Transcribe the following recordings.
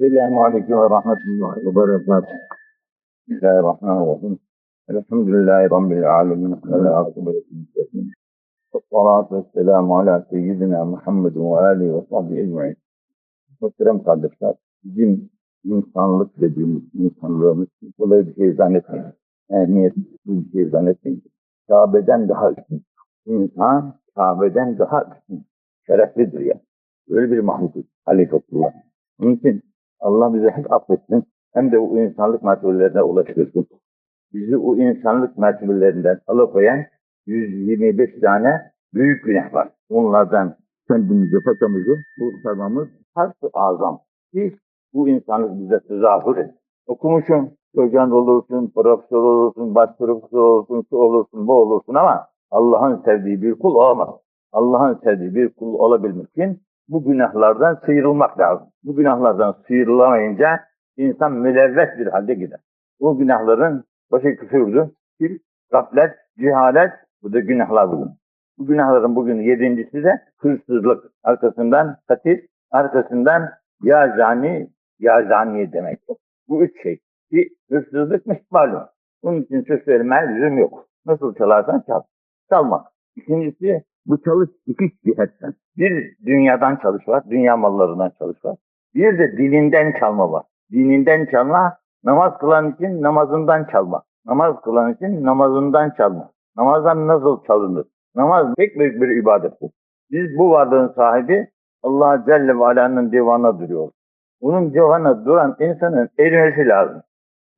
Selamun Aleyküm ve Rahmetullahi ve Berekatuhu. Bismillahirrahmanirrahim. Elhamdülillahi Rabbil Alemin. Ve la akıbetin müstakim. Salatu ve selamu ala seyyidina Muhammed ve alihi ve sahbihi ecmaîn. Muhterem kardeşler, bizim insanlık dediğimiz insanlığımız kolay bir şey zannetmeyin. Ehemmiyetli bir şey zannetmeyin. Kabe'den daha üstün. İnsan Kabe'den daha üstün. Şereflidir ya. Böyle bir mahlukuz. Halifetullah. Onun için Allah bizi hep affetsin. Hem de o insanlık mertebelerine ulaştırsın. Bizi o insanlık mertebelerinden alıkoyan 125 tane büyük günah var. Onlardan kendimizi, fatamızı kurtarmamız harf-ı azam. Ki bu insanlık bize tezahür et. Okumuşsun, hocan olursun, profesör olursun, baş profesör olursun, şu olursun, bu olursun ama Allah'ın sevdiği bir kul olamaz. Allah'ın sevdiği bir kul olabilmek için bu günahlardan sıyrılmak lazım. Bu günahlardan sıyrılamayınca insan mülevvet bir halde gider. Bu günahların başı küfürdü, şirk, gaflet, cehalet, bu da günahlar bugün. Bu günahların bugün yedincisi de hırsızlık. Arkasından katil, arkasından ya zani, ya zaniye demek. Bu üç şey. Ki hırsızlık malum. Bunun için söz söylemeye lüzum yok. Nasıl çalarsan çal. Çalmak. İkincisi bu çalış iki cihetten. Bir dünyadan çalış dünya mallarından çalış. Bir de dininden çalma var. Dininden çalma, namaz kılan için namazından çalma. Namaz kılan için namazından çalma. Namazdan nasıl çalınır? Namaz pek büyük bir ibadettir. Biz bu varlığın sahibi Allah Celle ve Ala'nın divanına duruyoruz. Onun divanına duran insanın erimesi lazım.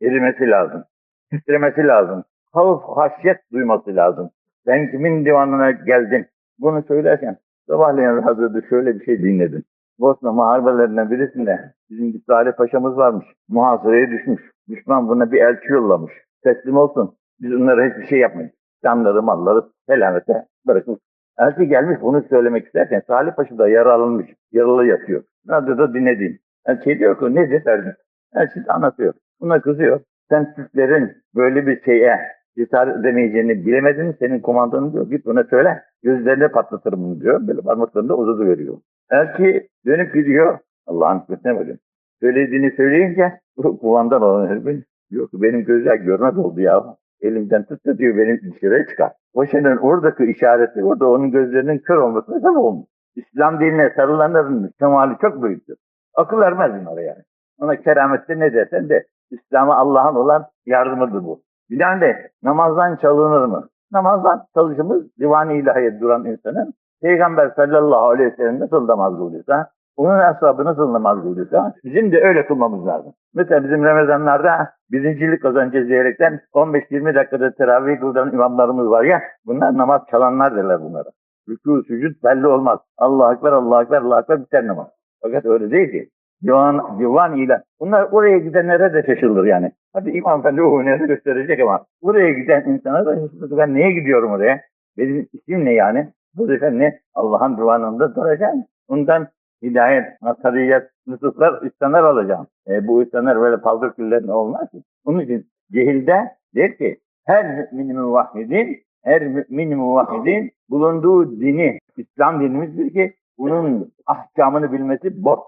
Erimesi lazım. Titremesi lazım. Havf, haşyet duyması lazım. Ben kimin divanına geldim? Bunu söylerken sabahleyin radyoda şöyle bir şey dinledim. Bosna muharebelerinden birisinde bizim bir Salih Paşa'mız varmış. Muhasıraya düşmüş. Düşman buna bir elçi yollamış. Teslim olsun. Biz onlara hiçbir şey yapmayız. Canları, malları selamete bırakın. Elçi gelmiş bunu söylemek isterken Salih Paşa da yaralanmış. Yaralı yatıyor. Radyoda dinlediğim. Elçi diyor ki nedir derdim. Elçi de anlatıyor. Buna kızıyor. Sen Türklerin böyle bir şeye cesaret edemeyeceğini bilemedin senin komandanın diyor. Git ona söyle. Gözlerine patlatırım diyor. Böyle parmaklarında uzadı veriyor. Elçi dönüp gidiyor. Allah'ın hikmetine bakın. Söylediğini söyleyince bu kumandan olan herifin diyor ki benim gözler görmez oldu ya. Elimden tut da diyor beni dışarıya çıkar. Paşa'nın oradaki işareti orada onun gözlerinin kör olmasına sebep olmuş. İslam dinine sarılanların kemali çok büyüktür. Akıl ermez bunlara yani. Ona keramette ne dersen de İslam'a Allah'ın olan yardımıdır bu. Bilen de namazdan çalınır mı? Namazdan çalışımız divan-ı ilahiye duran insanın Peygamber sallallahu aleyhi ve sellem nasıl namaz kılıyorsa, onun ashabı nasıl namaz kılıyorsa bizim de öyle kılmamız lazım. Mesela bizim Ramazanlarda birincilik kazanacağız diyerekten 15-20 dakikada teravih kılan imamlarımız var ya, bunlar namaz çalanlar derler bunlara. Rükû, sücud belli olmaz. Allah Ekber, Allah Ekber, Allah Ekber biter namaz. Fakat öyle değil ki. Divan, divan ile. Bunlar oraya gidenlere de şaşırılır yani. Hadi İmam Efendi o hüneri gösterecek ama buraya giden insana da şaşırır. Ben niye gidiyorum oraya? Benim isim ne yani? Sefer ne? Allah'ın divanında duracağım. Ondan hidayet, matariyet, lütuflar, istenler alacağım. E, bu istenler böyle paldır küllerine olmaz ki. Onun için cehilde der ki her mümin muvahhidin, her mümin muvahhidin bulunduğu dini, İslam dinimizdir ki bunun ahkamını bilmesi borç.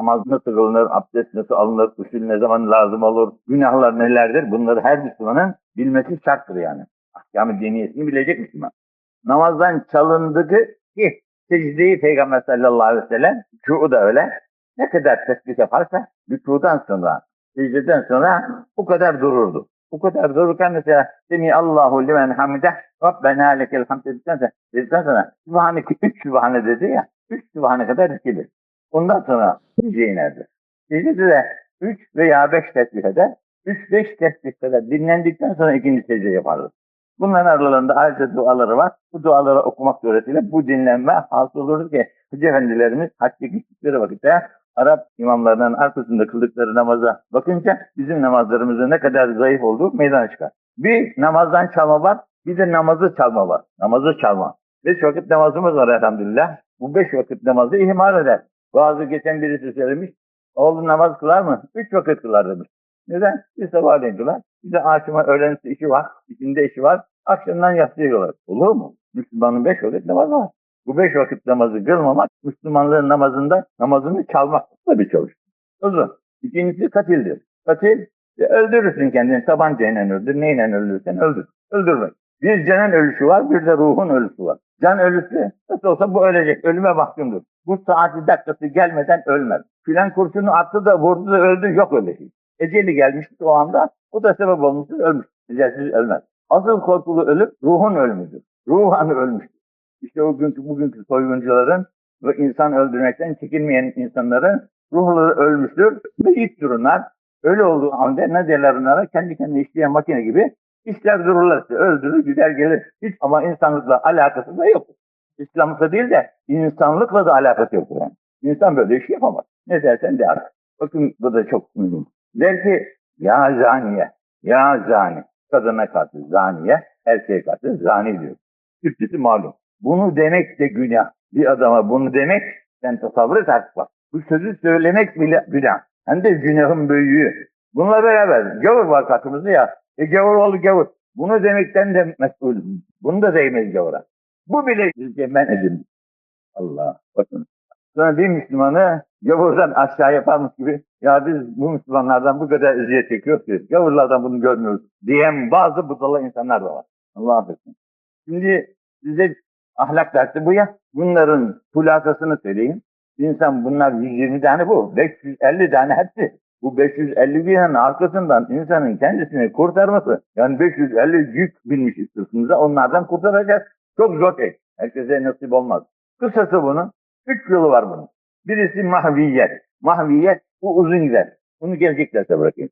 Namaz nasıl kılınır, abdest nasıl alınır, usul ne zaman lazım olur, günahlar nelerdir bunları her Müslümanın bilmesi şarttır yani. Ahkamı bilecek Müslüman. Namazdan çalındığı ki secdeyi Peygamber sallallahu aleyhi ve sellem, rükû da öyle, ne kadar tesbih yaparsa rükûdan sonra, secdeden sonra bu kadar dururdu. Bu kadar dururken mesela Semi Allahu limen hamide Rabbena lekel hamd dedikten sonra, dedikten sonra Sübhaneke, üç Sübhane dedi ya, üç Sübhane kadar dikilir. Ondan sonra secdeye inerdi. Secdede de üç veya beş tesbih eder. Üç beş tesbih kadar dinlendikten sonra ikinci secde yapardı. Bunların aralarında ayrıca duaları var. Bu duaları okumak suretiyle bu dinlenme hasıl olur ki Hacı Efendilerimiz hacca gittikleri vakitte Arap imamlarının arkasında kıldıkları namaza bakınca bizim namazlarımızın ne kadar zayıf olduğu meydana çıkar. Bir namazdan çalma var, bir de namazı çalma var. Namazı çalma. Beş vakit namazımız var elhamdülillah. Bu beş vakit namazı ihmal eder. Bazı geçen birisi söylemiş, oğlum namaz kılar mı? Üç vakit kılar demiş. Neden? Bir sabahleyin kılar. Bir de akşama öğlenisi işi var, içinde işi var. Akşamdan yatsıyorlar. Olur mu? Müslümanın beş vakit namazı var. Bu beş vakit namazı kılmamak, Müslümanlığın namazında namazını çalmak da bir çalış. Uzun. İkincisi katildir. Katil e, öldürürsün kendini. Tabancayla öldür. Neyle öldürürsen öldür. Öldürmek. Bir canın ölüşü var, bir de ruhun ölüşü var. Can ölüsü nasıl olsa bu ölecek. Ölüme mahkumdur. Bu saati dakikası gelmeden ölmez. Filan kurşunu attı da vurdu da öldü. Yok öyle şey. Eceli gelmiştir o anda. O da sebep olmuştur. Ölmüş. Ecelsiz ölmez. Asıl korkulu ölüm ruhun ölümüdür. Ruhan ölmüştür. İşte o günkü bugünkü soyguncuların ve insan öldürmekten çekinmeyen insanların ruhları ölmüştür. Meyit dururlar. Öyle olduğu anda ne derler onlara? Kendi kendine işleyen makine gibi işler dururlar. Öldürür gider gelir. Hiç ama insanlıkla alakası da yok. İslamlıkla değil de insanlıkla da alakası yok. Yani. İnsan böyle iş yapamaz. Ne dersen de artık. Bakın bu da çok mühim. Der ki ya zaniye, ya zani. Kadına karşı zaniye, erkeğe karşı zani diyor. Türkçesi malum. Bunu demek de günah. Bir adama bunu demek sen tasavvur et artık bak. Bu sözü söylemek bile günah. Hem de günahın büyüğü. Bununla beraber gavur var katımızda ya. E gavur oğlu gavur. Bunu demekten de mesul. Bunu da değmez gavura. Bu bile sizce men edilmiş. Allah. Bakın. Sonra bir Müslümanı gavurdan aşağı yaparmış gibi ya biz bu Müslümanlardan bu kadar eziyet çekiyoruz ki gavurlardan bunu görmüyoruz diyen bazı budala insanlar da var. Allah affetsin. Şimdi size ahlak dersi bu ya. Bunların hulasasını söyleyeyim. İnsan bunlar 120 tane bu. 550 tane hepsi. Bu 550 binin arkasından insanın kendisini kurtarması. Yani 550 yük binmiş sırtımıza onlardan kurtaracak. Çok zor şey. Herkese nasip olmaz. Kısası bunun. Üç yolu var bunun. Birisi mahviyet. Mahviyet bu uzun gider. Bunu gelecek derse bırakayım.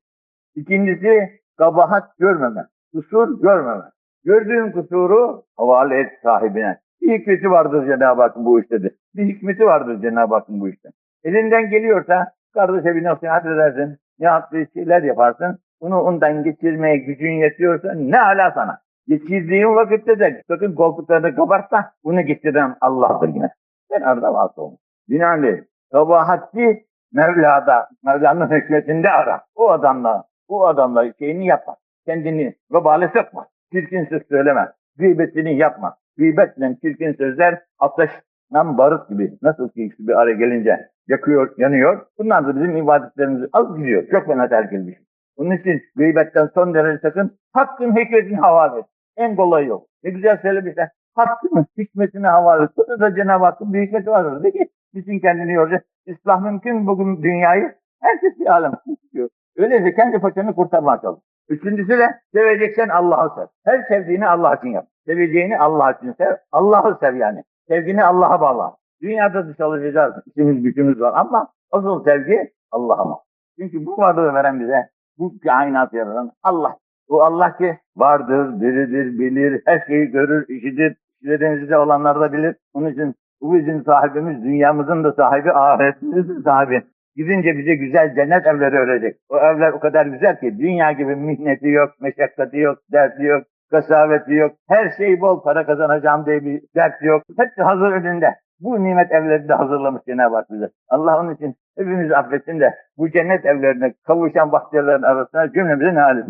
İkincisi kabahat görmeme. Kusur görmeme. Gördüğün kusuru havale et sahibine. Bir hikmeti vardır Cenab-ı Hakk'ın bu işte de. Bir hikmeti vardır Cenab-ı Hakk'ın bu işte. Elinden geliyorsa kardeşe bir nasihat edersin. Nihatlı şeyler yaparsın. Bunu ondan geçirmeye gücün yetiyorsa ne ala sana. Geçirdiğin vakitte de sakın koltuklarını kabartma. Bunu getiren Allah'tır yine. Sen arada vasıl olmuş. Binaenaleyh kabahati Mevla'da, Mevla'nın hikmetinde ara. O adamla, o adamla şeyini yapma. Kendini vebale sokma. Çirkin söz söyleme. Gıybetini yapma. Gıybetle çirkin sözler ateşten barut gibi. Nasıl ki ikisi bir araya gelince yakıyor, yanıyor. Bunlar da bizim ibadetlerimizi az gidiyor. Çok fena terk edilmiş. Onun için gıybetten son derece sakın. Hakkın hikmetini havale et. En kolayı yok. Ne güzel söylemişler. Hakkın hikmetini havale et. Burada da Cenab-ı Hakk'ın bir hikmeti var. De ki bütün kendini yoracak. İslah mümkün bugün dünyayı. Herkes bir alem tutuyor. Öyleyse kendi paçanı kurtarmaya çalış. Üçüncüsü de seveceksen Allah'ı sev. Her sevdiğini Allah için yap. Seveceğini Allah için sev. Allah'ı sev yani. Sevgini Allah'a bağla. Dünyada da çalışacağız. İşimiz gücümüz var ama asıl sevgi Allah'a? Çünkü bu varlığı veren bize, bu kainat yaratan Allah. Bu Allah ki vardır, diridir, bilir, her şeyi görür, işidir. İşlerinizde olanlar da bilir. Onun için bu bizim sahibimiz, dünyamızın da sahibi, ahiretimizin sahibi. Gidince bize güzel cennet evleri örecek. O evler o kadar güzel ki dünya gibi mihneti yok, meşakkati yok, derdi yok, kasaveti yok. Her şey bol para kazanacağım diye bir dert yok. Hepsi hazır önünde. Bu nimet evleri de hazırlamış Cenab-ı Hak bize. Allah onun için hepimizi affetsin de bu cennet evlerine kavuşan bahtiyarların arasına cümlemizin hali.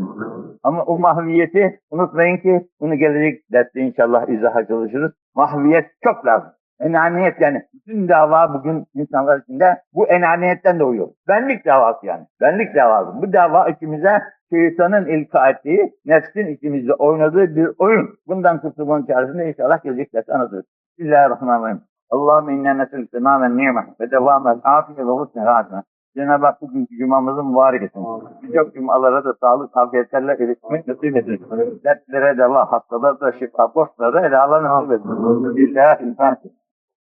Ama o mahviyeti unutmayın ki bunu gelecek derste inşallah izaha çalışırız. Mahviyet çok lazım. Enaniyet yani bütün dava bugün insanlar içinde bu enaniyetten doğuyor. Benlik davası yani. Benlik davası. Bu dava içimize şeytanın ilka ettiği, nefsin içimizde oynadığı bir oyun. Bundan kurtulmanın çaresinde inşallah gelecek ders anlatırız. Bismillahirrahmanirrahim. Allahümme inne nesil temamen ni'me ve devamel afiye ve husne hatme. Cenab-ı Hak bugünkü cumamızı mübarek etsin. Birçok cumalara da sağlık, afiyetlerle erişmek nasip etsin. Dertlere deva, hastalara da şifa, borçlara da helalar nasip etsin. Bismillahirrahmanirrahim.